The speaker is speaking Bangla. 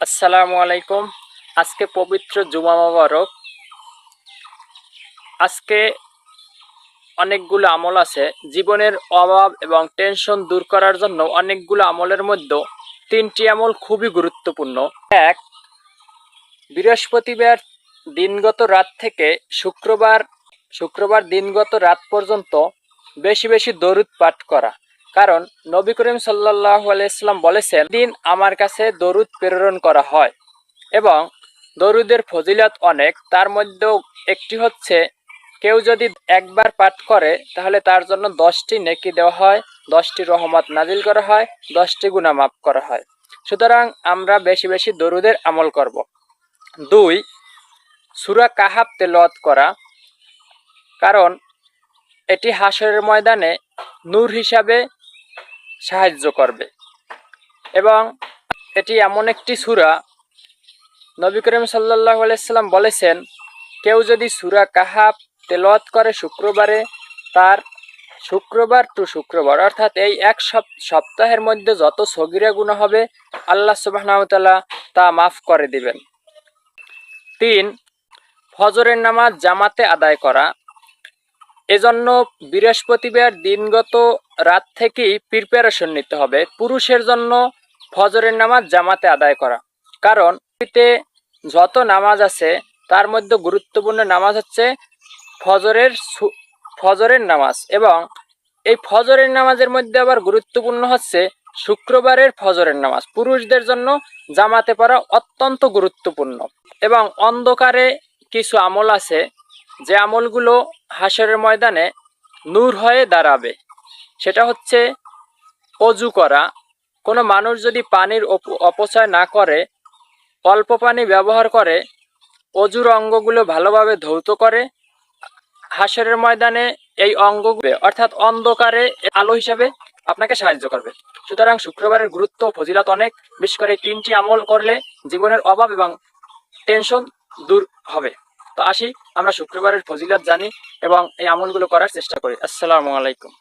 আসসালামু আলাইকুম। আজকে পবিত্র জুমা মোবারক। আজকে অনেকগুলো আমল আছে। জীবনের অভাব এবং টেনশন দূর করার জন্য অনেকগুলো আমলের মধ্যে তিনটি আমল খুবই গুরুত্বপূর্ণ। এক, বৃহস্পতিবার দিনগত রাত থেকে শুক্রবার শুক্রবার দিনগত রাত পর্যন্ত বেশি বেশি দরুদ পাঠ করা। কারণ নবী করিম সাল্লাহ আলাইসাল্লাম বলেছেন, দিন আমার কাছে দরুদ প্রেরণ করা হয় এবং দরুদের ফজিলত অনেক। তার মধ্যেও একটি হচ্ছে, কেউ যদি একবার পাঠ করে, তাহলে তার জন্য দশটি নেকি দেওয়া হয়, দশটি রহমত নাজিল করা হয়, দশটি গুণা মাফ করা হয়। সুতরাং আমরা বেশি বেশি দরুদের আমল করব। দুই, সুরা কাহাব তেলত করা। কারণ এটি হাসরের ময়দানে নূর হিসাবে সাহায্য করবে। এবং এটি এমন একটি সুরা, নবী করিম সাল্লাহ আলাইসাল্লাম বলেছেন, কেউ যদি সুরা কাহাব তেলত করে শুক্রবারে, তার শুক্রবার টু শুক্রবার, অর্থাৎ এই এক সপ- সপ্তাহের মধ্যে যত সগিরা গুণ হবে, আল্লাহ সুবাহতাল্লাহ তা মাফ করে দিবেন। তিন, ফজরের নামাজ জামাতে আদায় করা। এজন্য বৃহস্পতিবার দিনগত রাত থেকেই প্রিপারেশন নিতে হবে। পুরুষের জন্য ফজরের নামাজ জামাতে আদায় করা। কারণ এতে যত নামাজ আছে, তার মধ্যে গুরুত্বপূর্ণ নামাজ হচ্ছে ফজরের ফজরের নামাজ এবং এই ফজরের নামাজের মধ্যে আবার গুরুত্বপূর্ণ হচ্ছে শুক্রবারের ফজরের নামাজ। পুরুষদের জন্য জামাতে পড়া অত্যন্ত গুরুত্বপূর্ণ এবং অন্ধকারে কিছু আমল আছে যে আমলগুলো হাসরের ময়দানে নূর হয়ে দাঁড়াবে, সেটা হচ্ছে অজু করা। কোনো মানুষ যদি পানির অপ- অপচয় না করে, অল্প পানি ব্যবহার করে, অজুর অঙ্গগুলো ভালোভাবে ধৌত করে, হাসরের ময়দানে এই অঙ্গগুলো অর্থাৎ অন্ধকারে আলো হিসাবে আপনাকে সাহায্য করবে। সুতরাং শুক্রবারের গুরুত্ব ফজিলত অনেক। বিশেষ করে তিনটি আমল করলে জীবনের অভাব এবং টেনশন দূর হবে। তো আসি আমরা শুক্রবারের ফজিলত জানি এবং এই আমলগুলো করার চেষ্টা করি। আসসালামু আলাইকুম।